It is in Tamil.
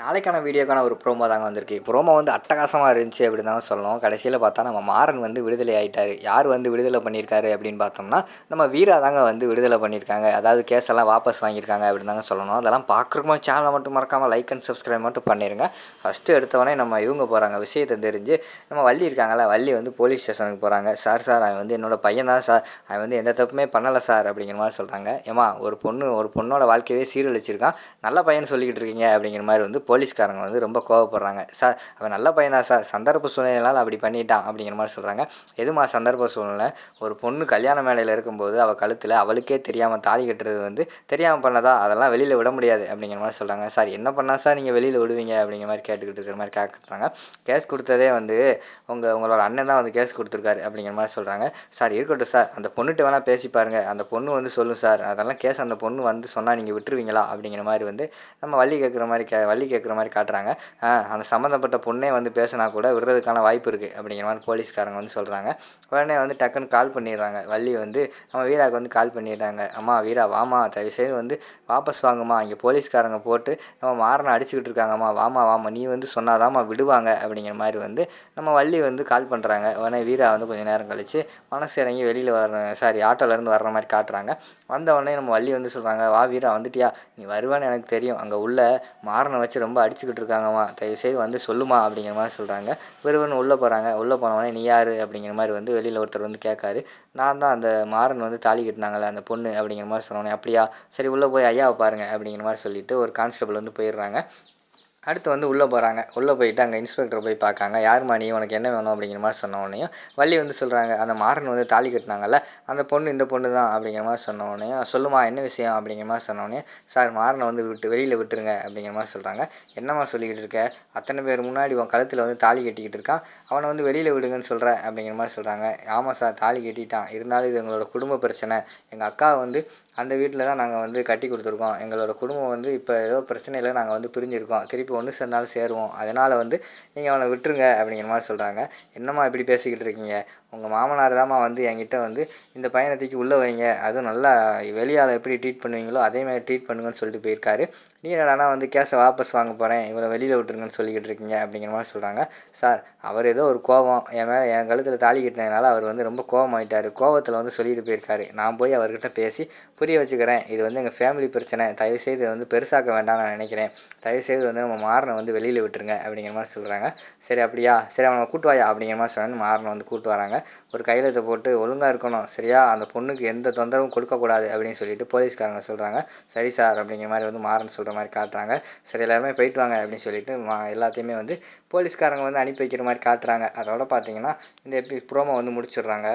நாளைக்கான வீடியோக்கான ஒரு ப்ரோமோ தாங்க வந்திருக்கு. ப்ரோமோ வந்து அட்டகாசமாக இருந்துச்சு அப்படின்னு தான் சொல்லணும். கடைசியில் பார்த்தா நம்ம மாறன் வந்து விடுதலை ஆகிட்டார் யார் வந்து விடுதலை பண்ணியிருக்காரு அப்படின்னு பார்த்தோம்னா நம்ம வீரா தாங்க வந்து விடுதலை பண்ணியிருக்காங்க. அதாவது கேஸ் எல்லாம் வாபஸ் வாங்கியிருக்காங்க அப்படின்னு தாங்க சொல்லணும். அதெல்லாம் பார்க்குறோமோ சேனலை மட்டும் மறக்காமல் லைக் அண்ட் சப்ஸ்கிரைப் மட்டும் பண்ணிடுங்க ஃபஸ்ட்டு எடுத்தவொடனே நம்ம இவங்க போகிறாங்க விஷயத்தை தெரிஞ்சு நம்ம வள்ளி இருக்காங்களே வள்ளி வந்து போலீஸ் ஸ்டேஷனுக்கு போகிறாங்க சார் சார் அவன் வந்து என்னோட பையன் தான் சார் அவன் வந்து எந்த தப்புமே பண்ணலை சார் அப்படிங்கிற மாதிரி சொல்கிறாங்க ஏமா ஒரு பொண்ணு ஒரு பொண்ணோட வாழ்க்கையவே சீரழிச்சிருக்கான். நல்ல பையன் சொல்லிக்கிட்டு இருக்கீங்க. அப்படிங்கிற மாதிரி வந்து போலீஸ்காரங்க வந்து ரொம்ப கோவப்படுறாங்க. சார் அவன் நல்ல பையனா சார் சந்தர்ப்ப சூழ்நிலையால் அப்படி பண்ணிட்டான் அப்படிங்கிற மாதிரி சொல்கிறாங்க எதுமா சந்தர்ப்ப சூழ்நிலை? ஒரு பொண்ணு கல்யாண மேடையில் இருக்கும்போது அவள் கழுத்தில் அவளுக்கே தெரியாமல் தாலி கட்டுறது வந்து தெரியாமல் பண்ணதா? அதெல்லாம் வெளியில் விட முடியாது அப்படிங்கிற மாதிரி சொல்கிறாங்க சார் என்ன பண்ணால் சார் நீங்கள் வெளியில் விடுவீங்க அப்படிங்கிற மாதிரி கேட்டுக்கிட்டு இருக்கிற மாதிரி கேட்குறாங்க கேஸ் கொடுத்ததே வந்து உங்கள் உங்களோட அண்ணன் தான் வந்து கேஸ் கொடுத்துருக்காரு அப்படிங்கிற மாதிரி சொல்கிறாங்க சார் இருக்கட்டும் சார். அந்த பொண்ணுகிட்ட வேணால் பேசி பாருங்கள் அந்த பொண்ணு வந்து சொல்லும் சார். அதெல்லாம் கேஸ் அந்த பொண்ணு வந்து சொன்னால் நீங்கள் விட்டுருவீங்களா அப்படிங்கிற மாதிரி வந்து நம்ம வள்ளி கேட்குற மாதிரி கே வள்ளி கேட்குற மாதிரி காட்டுறாங்க. அந்த சம்மந்தப்பட்ட பொண்ணே வந்து பேசினா கூட விடுறதுக்கான வாய்ப்பு இருக்குது அப்படிங்கிற மாதிரி போலீஸ்காரங்க வந்து சொல்கிறாங்க உடனே வந்து டக்குன்னு கால் பண்ணிடுறாங்க. வள்ளி வந்து நம்ம வீராவுக்கு வந்து கால் பண்ணிடுறாங்க. அம்மா வீரா வாமா தயவுசெய்து வந்து வாபஸ் வாங்கம்மா. இங்கே போலீஸ்காரங்க போட்டு நம்ம மாறனை அடிச்சுக்கிட்டு இருக்காங்கம்மா. வாமா வாமா நீ வந்து சொன்னாதாம்மா விடுவாங்க. அப்படிங்கிற மாதிரி வந்து நம்ம வள்ளி வந்து கால் பண்ணுறாங்க உடனே வீரா வந்து கொஞ்சம் நேரம் கழிச்சு மனசு இறங்கி வெளியில் வர சாரி ஆட்டோலேருந்து வர்ற மாதிரி காட்டுறாங்க. வந்த உடனே நம்ம வள்ளி வந்து சொல்கிறாங்க வா வீரா வந்துட்டியா? நீ வருவான்னு எனக்கு தெரியும். அங்கே உள்ள மாறனை வச்சு ரொம்ப அடிச்சுக்கிட்டு இருக்காங்கம்மா. தயவுசெய்து வந்து சொல்லுமா அப்படிங்கிற மாதிரி சொல்கிறாங்க ஒருவன் உள்ளே போகிறாங்க உள்ளே போனவொடனே நீ யார் அப்படிங்கிற மாதிரி வந்து வெளியில் ஒருத்தர் வந்து கேட்காரு. நான் தான் அந்த மாறன் வந்து தாலி கட்டினாங்களே அந்த பொண்ணு அப்படிங்கிற மாதிரி சொன்னோன்னே அப்படியா? சரி உள்ளே போய் ஐயாவை பாருங்க அப்படிங்கிற மாதிரி சொல்லிவிட்டு ஒரு கான்ஸ்டபிள் வந்து போயிடுறாங்க. அடுத்து வந்து உள்ளே போகிறாங்க. உள்ளே போயிட்டு அங்கே இன்ஸ்பெக்டர் போய் பார்க்காங்க. யார் நீ உனக்கு என்ன வேணும்? அப்படிங்கிற மாதிரி சொன்ன வள்ளி வந்து சொல்கிறாங்க அந்த மாறன் வந்து தாலி கட்டினாங்கல்ல அந்த பொண்ணு இந்த பொண்ணு தான் அப்படிங்கிற மாதிரி சொன்ன சொல்லுமா என்ன விஷயம்? அப்படிங்கிற மாதிரி சொன்ன சார் மாறனை வந்து விட்டு வெளியில் விட்டுருங்க அப்படிங்கிற மாதிரி சொல்கிறாங்க என்னம்மா சொல்லிக்கிட்டு இருக்க? அத்தனை பேர் முன்னாடி உன் கழுத்தில் வந்து தாலி கட்டிக்கிட்டு இருக்கான். அவனை வந்து வெளியில் விடுங்கன்னு சொல்கிற அப்படிங்கிற மாதிரி சொல்கிறாங்க ஆமாம் சார் தாலி கட்டிட்டான். இருந்தாலும் இது எங்களோட குடும்ப பிரச்சனை. எங்கள் அக்கா வந்து அந்த வீட்டில் தான் நாங்கள் வந்து கட்டி கொடுத்துருக்கோம். எங்களோட குடும்பம் வந்து இப்போ ஏதோ பிரச்சனையில் நாங்கள் வந்து பிரிஞ்சிருக்கோம். திருப்பி ஒன்று சேர்ந்தாலும் சேருவோம். அதனால் வந்து நீங்கள் அவனை விட்டுருங்க அப்படிங்கிற மாதிரி சொல்கிறாங்க என்னம்மா இப்படி பேசிக்கிட்டு இருக்கீங்க? உங்கள் மாமனார் தாம்மா வந்து என்கிட்ட வந்து இந்த பையனை தூக்கி உள்ளே வைங்க. அதுவும் நல்லா வெளியால் எப்படி ட்ரீட் பண்ணுவீங்களோ அதே மாதிரி ட்ரீட் பண்ணுங்கன்னு சொல்லிட்டு போயிருக்காரு. நீ என்னடானா வந்து கேஸை வாபஸ் வாங்க போகிறேன் இவரை வெளியில் விட்டுருங்கன்னு சொல்லிக்கிட்டு இருக்கீங்க அப்படிங்கிற மாதிரி சொல்கிறாங்க சார் அவர் ஏதோ ஒரு கோவம் என் மேலே என் கழுத்தில் தாலி கட்டினதுனால அவர் வந்து ரொம்ப கோவமாயிட்டார் கோவத்தில் வந்து சொல்லிட்டு போயிருக்காரு. நான் போய் அவர்கிட்ட பேசி புரிய வச்சுக்கிறேன். இது வந்து எங்கள் ஃபேமிலி பிரச்சனை. தயவுசெய்து வந்து பெருசாக்க வேண்டாம் நான் நினைக்கிறேன். தயவுசெய்து வந்து நம்ம மாறனை வந்து வெளியில் விட்டுருங்க அப்படிங்கிற மாதிரி சொல்கிறாங்க சரி அப்படியா? சரி அவனை கூட்டு வாயா அப்படிங்கிற மாதிரி சொன்னேன் மாறனை வந்து கூட்டு வராங்க. ஒரு கையெழுத்தை போட்டு ஒழுங்காக இருக்கணும். சரியா? அந்த பொண்ணுக்கு எந்த தொந்தரவும் கொடுக்கக்கூடாது அப்படின்னு சொல்லிட்டு போலீஸ்காரங்க சொல்கிறாங்க சரி சார் அப்படிங்கிற மாதிரி வந்து மாறன் சொல்கிற மாதிரி காட்டுறாங்க. சரி எல்லாருமே போயிட்டு வாங்க அப்படின்னு சொல்லிட்டு மா எல்லாத்தையுமே வந்து போலீஸ்காரங்க வந்து அனுப்பி வைக்கிற மாதிரி காட்டுறாங்க. அதோட பார்த்தீங்கன்னா இந்த எபி ப்ரோமோ வந்து முடிச்சிடுறாங்க.